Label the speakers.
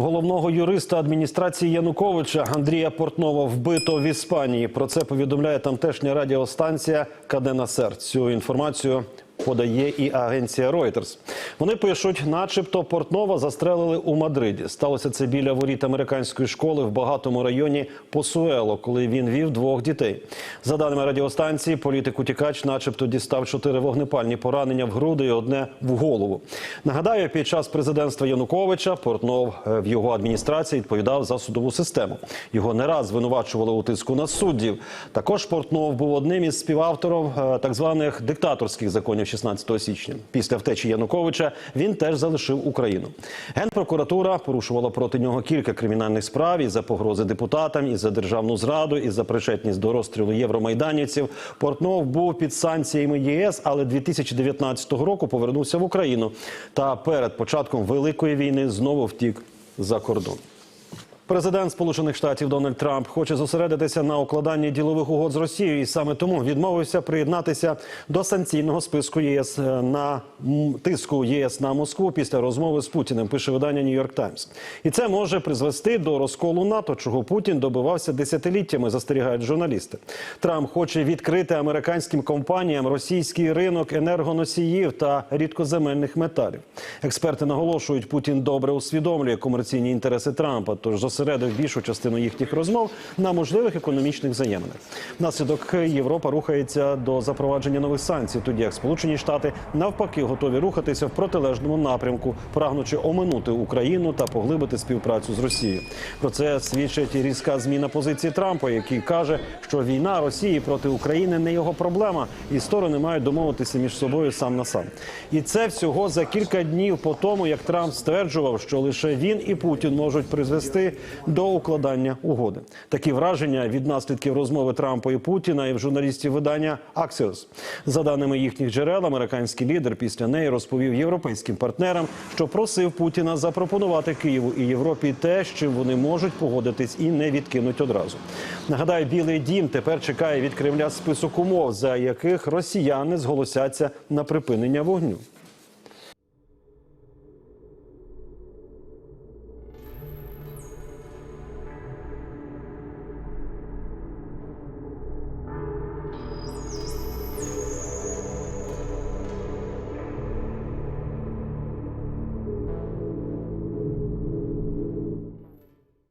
Speaker 1: Головного юриста адміністрації Януковича Андрія Портнова вбито в Іспанії. Про це повідомляє тамтешня радіостанція Кадена Сер. Цю інформацію подає і агенція Reuters. Вони пишуть, начебто Портнова застрелили у Мадриді. Сталося це біля воріт американської школи в багатому районі Посуело, коли він вів двох дітей. За даними радіостанції, політик утікач, начебто, дістав чотири вогнепальні поранення в груди і одне в голову. Нагадаю, під час президентства Януковича Портнов е, в його адміністрації відповідав за судову систему. Його не раз звинувачували у тиску на суддів. Також Портнов був одним із співавторів е, так званих диктаторських законів 16 січня. Після втечі Януковича він теж залишив Україну. Генпрокуратура порушувала проти нього кілька кримінальних справ і за погрози депутатам, і за державну зраду, і за причетність до розстрілу євромайданівців. Портнов був під санкціями ЄС, але 2019 року повернувся в Україну. Та перед початком великої війни знову втік за кордон. Президент Сполучених Штатів Дональд Трамп хоче зосередитися на укладанні ділових угод з Росією, і саме тому відмовився приєднатися до санкційного списку ЄС е, на тиску ЄС на Москву після розмови з Путіним. Пише видання Нью-Йорк Таймс. І це може призвести до розколу НАТО, чого Путін добивався десятиліттями. Застерігають журналісти. Трамп хоче відкрити американським компаніям російський ринок енергоносіїв та рідкоземельних металів. Експерти наголошують, Путін добре усвідомлює комерційні інтереси Трампа, тож зосередив більшу частину їхніх розмов на можливих економічних взаєминах. Внаслідок Європа рухається до запровадження нових санкцій, тоді як Сполучені Штати навпаки готові рухатися в протилежному напрямку, прагнучи оминути Україну та поглибити співпрацю з Росією. Про це свідчить різка зміна позиції Трампа, який каже, що війна Росії проти України не його проблема, і сторони мають домовитися між собою сам на сам. І це всього за кілька днів по тому, як Трамп стверджував, що лише він і Путін можуть призвести до укладання угоди. Такі враження від наслідків розмови Трампа і Путіна і в журналістів видання Axios. За даними їхніх джерел, американський лідер після неї розповів європейським партнерам, що просив Путіна запропонувати Києву і Європі те, з чим вони можуть погодитись і не відкинуть одразу. Нагадаю, Білий Дім тепер чекає від Кремля список умов, за яких росіяни зголосяться на припинення вогню.